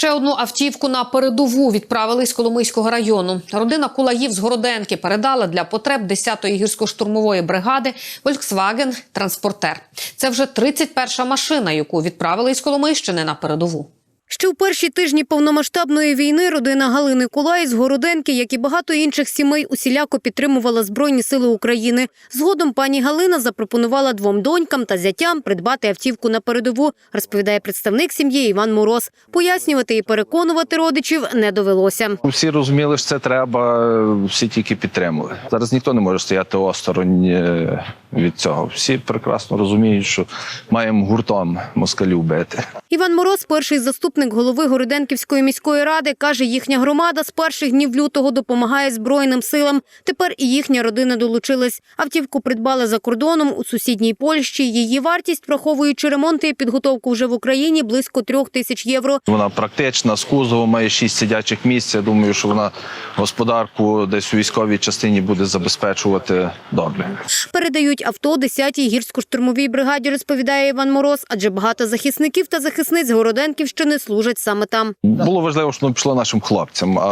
Ще одну автівку на передову відправили з Коломийського району. Родина Кулаїв з Городенки передала для потреб 10-ї гірсько-штурмової бригади Volkswagen Транспортер. Це вже 31-ша машина, яку відправили із Коломийщини на передову. Ще в перші тижні повномасштабної війни родина Галини Кулай з Городенки, як і багато інших сімей, усіляко підтримувала Збройні сили України. Згодом пані Галина запропонувала двом донькам та зятям придбати автівку на передову, розповідає представник сім'ї Іван Мороз. Пояснювати і переконувати родичів не довелося. Всі розуміли, що це треба, всі тільки підтримували. Зараз ніхто не може стояти осторонь е, від цього. Всі прекрасно розуміють, що маємо гуртом москалів бити. Іван Мороз, перший заступник голови Городенківської міської ради, каже, їхня громада з перших днів лютого допомагає Збройним силам. Тепер і їхня родина долучилась. Автівку придбали за кордоном у сусідній Польщі. Її вартість, враховуючи ремонти і підготовку вже в Україні, близько трьох тисяч євро. Вона практична, з кузовом має шість сидячих місць. Я думаю, що вона господарку десь у військовій частині буде забезпечувати добре. Передають авто 10-й гірсько-штурмовій бригаді, розповідає Іван Мороз, адже багато захисників та захисниць Городенківщини служать саме там. Було важливо, що пішло нашим хлопцям. А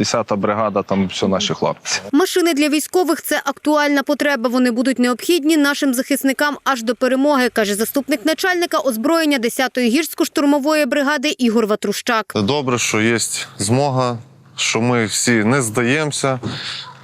10-та бригада там все наші хлопці. Машини для військових це актуальна потреба. Вони будуть необхідні нашим захисникам аж до перемоги, каже заступник начальника озброєння 10-ї гірсько-штурмової бригади Ігор Ватрущак. Добре, що є змога, що ми всі не здаємося,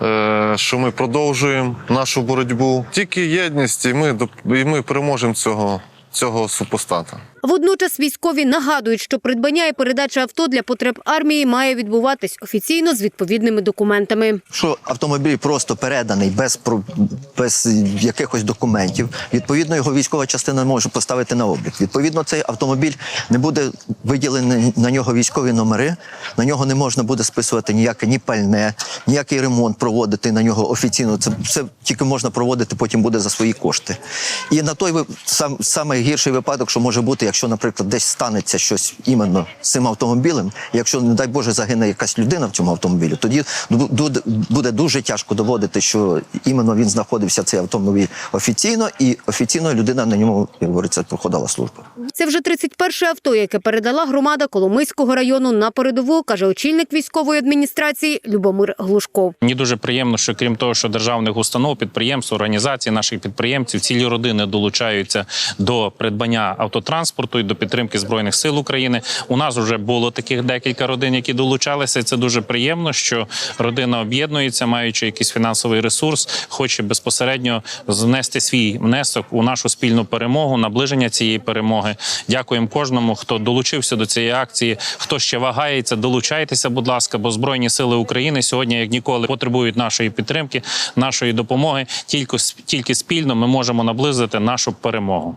е, що ми продовжуємо нашу боротьбу. Тільки єдність, і ми, і ми переможемо цього, цього супостата. Водночас військові нагадують, що придбання і передача авто для потреб армії має відбуватись офіційно з відповідними документами. що автомобіль просто переданий без, без якихось документів. Відповідно, його військова частина може поставити на облік. Відповідно, цей автомобіль не буде виділений на нього військові номери. На нього не можна буде списувати ніяке ні пальне, ніякий ремонт проводити на нього офіційно. Це все тільки можна проводити потім буде за свої кошти. І на той сам саме гірший випадок, що може бути, якщо, наприклад, десь станеться щось іменно з цим автомобілем, якщо, не дай Боже, загине якась людина в цьому автомобілі, тоді буде дуже тяжко доводити, що іменно він знаходився цей автомобіль офіційно, і офіційно людина на ньому, як говориться, проходила службу. Це вже 31 авто, яке передала громада Коломийського району на передову, каже очільник військової адміністрації Любомир Глушков. Мені дуже приємно, що крім того, що державних установ, підприємств, організацій, наших підприємців, цілі родини долучаються до придбання автотранспорту і до підтримки збройних сил України. У нас вже було таких декілька родин, які долучалися. І Це дуже приємно, що родина об'єднується, маючи якийсь фінансовий ресурс, хоче безпосередньо знести свій внесок у нашу спільну перемогу, наближення цієї перемоги. Дякуємо кожному, хто долучився до цієї акції. Хто ще вагається, долучайтеся, будь ласка, бо збройні сили України сьогодні, як ніколи, потребують нашої підтримки, нашої допомоги. Тільки тільки спільно ми можемо наблизити нашу перемогу.